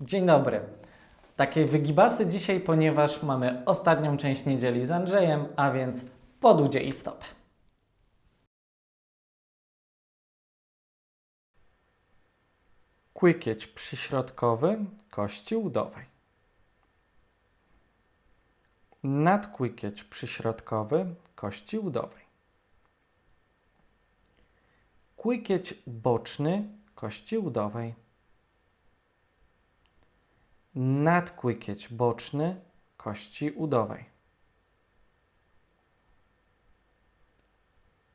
Dzień dobry. Takie wygibasy dzisiaj, ponieważ mamy ostatnią część niedzieli z Andrzejem, a więc podudzie i stopę. Kłykieć przyśrodkowy kości udowej. Nadkłykieć przyśrodkowy kości udowej. Kłykieć boczny kości udowej. Nadkłykieć boczny kości udowej.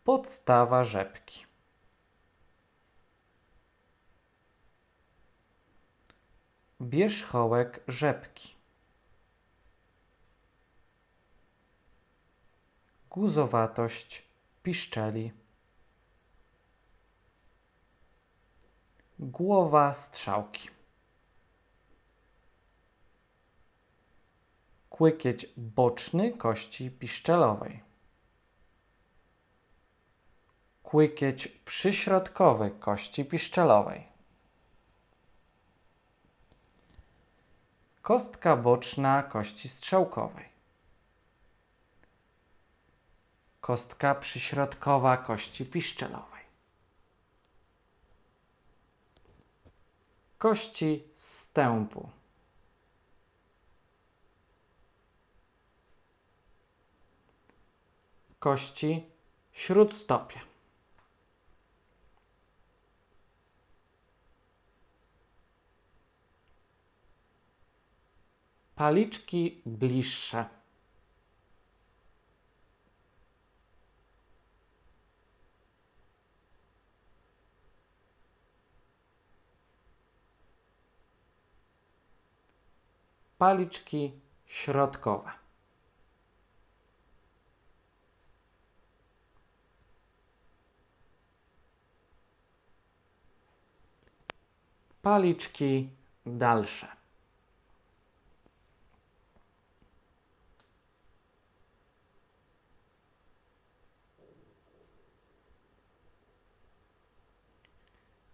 Podstawa rzepki. Wierzchołek rzepki. Guzowatość piszczeli. Głowa strzałki. Kłykieć boczny kości piszczelowej. Kłykieć przyśrodkowy kości piszczelowej. Kostka boczna kości strzałkowej. Kostka przyśrodkowa kości piszczelowej. Kości stępu. Kości śródstopia. Paliczki bliższe. Paliczki środkowe. Paliczki dalsze.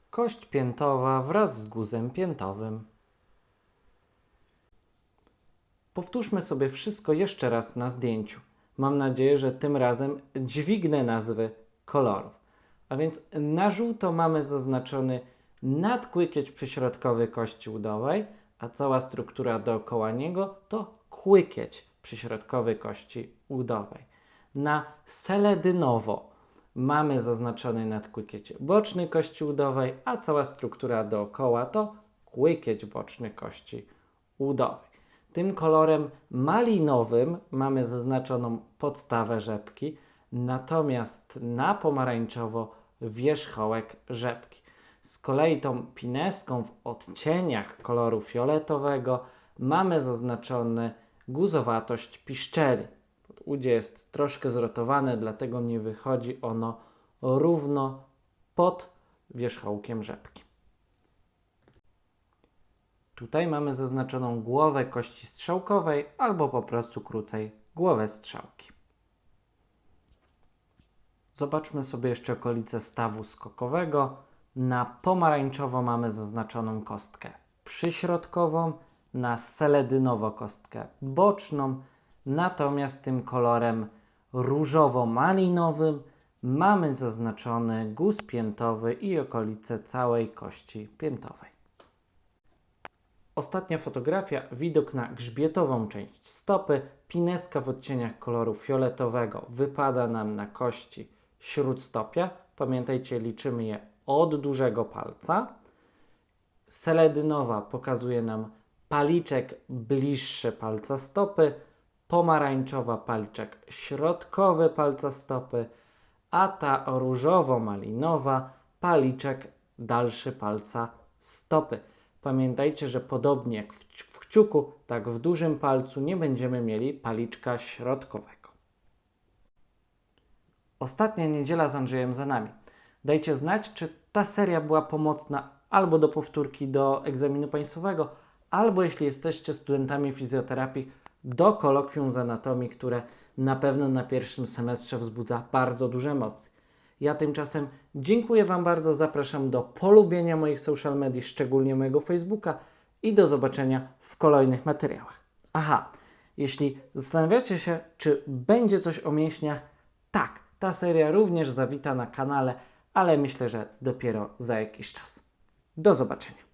Kość piętowa wraz z guzem piętowym. Powtórzmy sobie wszystko jeszcze raz na zdjęciu. Mam nadzieję, że tym razem dźwignę nazwy kolorów. A więc na żółto mamy zaznaczony nadkłykieć przyśrodkowy kości udowej, a cała struktura dookoła niego to kłykieć przyśrodkowy kości udowej. Na seledynowo mamy zaznaczony nadkłykieć boczny kości udowej, a cała struktura dookoła to kłykieć boczny kości udowej. Tym kolorem malinowym mamy zaznaczoną podstawę rzepki, natomiast na pomarańczowo wierzchołek rzepki. Z kolei tą pineską w odcieniach koloru fioletowego mamy zaznaczone guzowatość piszczeli. Udzie jest troszkę zrotowane, dlatego nie wychodzi ono równo pod wierzchołkiem rzepki. Tutaj mamy zaznaczoną głowę kości strzałkowej albo po prostu krócej głowę strzałki. Zobaczmy sobie jeszcze okolice stawu skokowego. Na pomarańczowo mamy zaznaczoną kostkę przyśrodkową, na seledynowo kostkę boczną, natomiast tym kolorem różowo-malinowym mamy zaznaczony guz piętowy i okolice całej kości piętowej. Ostatnia fotografia, widok na grzbietową część stopy. Pineska w odcieniach koloru fioletowego wypada nam na kości śródstopia. Pamiętajcie, liczymy je od dużego palca. Seledynowa pokazuje nam paliczek bliższy palca stopy, pomarańczowa paliczek środkowy palca stopy, a ta różowo-malinowa paliczek dalszy palca stopy. Pamiętajcie, że podobnie jak w, kciuku, tak w dużym palcu nie będziemy mieli paliczka środkowego. Ostatnia niedziela z Andrzejem za nami. Dajcie znać, czy ta seria była pomocna albo do powtórki do egzaminu państwowego, albo jeśli jesteście studentami fizjoterapii, do kolokwium z anatomii, które na pewno na pierwszym semestrze wzbudza bardzo duże emocje. Ja tymczasem dziękuję Wam bardzo, zapraszam do polubienia moich social medii, szczególnie mojego Facebooka i do zobaczenia w kolejnych materiałach. Aha, jeśli zastanawiacie się, czy będzie coś o mięśniach, tak, ta seria również zawita na kanale, ale myślę, że dopiero za jakiś czas. Do zobaczenia.